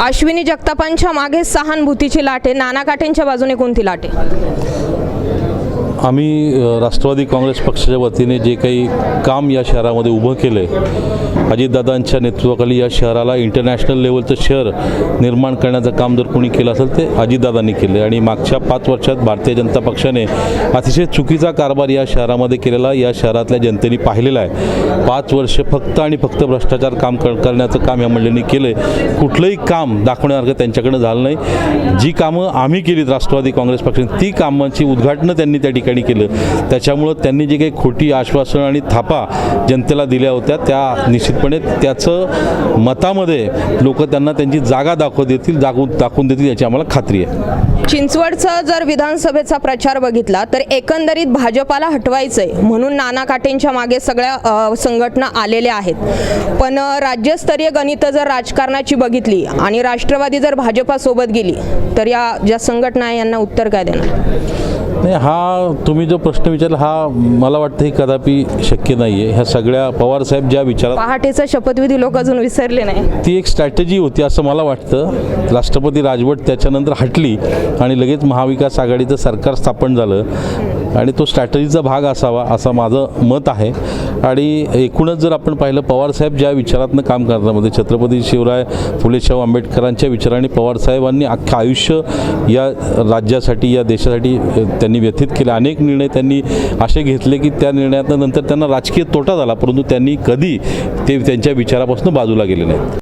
अश्विनी जगतापांच्या मागे सहानुभूतीची लाटे नाना काटेंच्या बाजूने कोणती लाटे? आम्ही राष्ट्रवादी काँग्रेस पक्षाच्या वतीने जे काही काम या शहरामध्ये उभं केलं आहे अजितदादांच्या नेतृत्वाखाली या शहराला इंटरनॅशनल लेवलचं शहर निर्माण करण्याचं काम जर कोणी केलं असेल ते अजितदादांनी केले आणि मागच्या पाच वर्षात भारतीय जनता पक्षाने अतिशय चुकीचा कारभार या शहरामध्ये केलेला या शहरातल्या जनतेने पाहिलेला आहे. पाच वर्ष फक्त आणि फक्त भ्रष्टाचार काम कर करण्याचं काम या मंडळींनी केलं आहे कुठलंही काम दाखवण्यासारखं त्यांच्याकडनं झालं नाही. जी कामं आम्ही केलीत राष्ट्रवादी काँग्रेस पक्षाने ती कामांची उद्घाटनं त्यांनी त्या ठिकाणी केलं. त्याच्यामुळं त्यांनी जे काही खोटी आश्वासनं आणि थापा जनतेला दिल्या होत्या त्या निश्चितपणे त्याचं मतामध्ये लोक त्यांना त्यांची जागा दाखवत देतील दाखवून दाखवून देतील याची आम्हाला खात्री आहे. चिंचवडचा जर विधानसभेचा प्रचार बघितला तर एकंदरीत भाजपाला हटवायचंय म्हणून नाना काटेंच्या मागे सगळ्या संघटना आलेल्या आहेत. पण राज्यस्तरीय गणितं जर राजकारणाची बघितली आणि राष्ट्रवादी जर भाजपासोबत गेली तर या ज्या संघटना आहे यांना उत्तर काय देणार? नाही हा तुम्ही जो प्रश्न विचारला हा मला वाटतं हे कदापि शक्य नाही आहे ह्या सगळ्या पवारसाहेब ज्या विचारात पहाटेचा शपथविधी लोक अजून विसरले नाही. ती एक स्ट्रॅटेजी होती असं मला वाटतं. राष्ट्रपती राजवट त्याच्यानंतर हटली आणि लगेच महाविकास आघाडीचं सरकार स्थापन झालं. आणि तो स्ट्रॅटजीचा भाग असावा असं माझं मत आहे. आणि एकूणच जर आपण पाहिलं पवारसाहेब ज्या विचारातनं काम करण्यामध्ये म्हणजे छत्रपती शिवराय फुले शाहू आंबेडकरांच्या विचाराने पवारसाहेबांनी अख्खं आयुष्य या राज्यासाठी या देशासाठी त्यांनी व्यथित केले. अनेक निर्णय त्यांनी असे घेतले की त्या निर्णयातनं नंतर त्यांना राजकीय तोटा झाला परंतु त्यांनी कधी ते त्यांच्या विचारापासून बाजूला गेले नाहीत.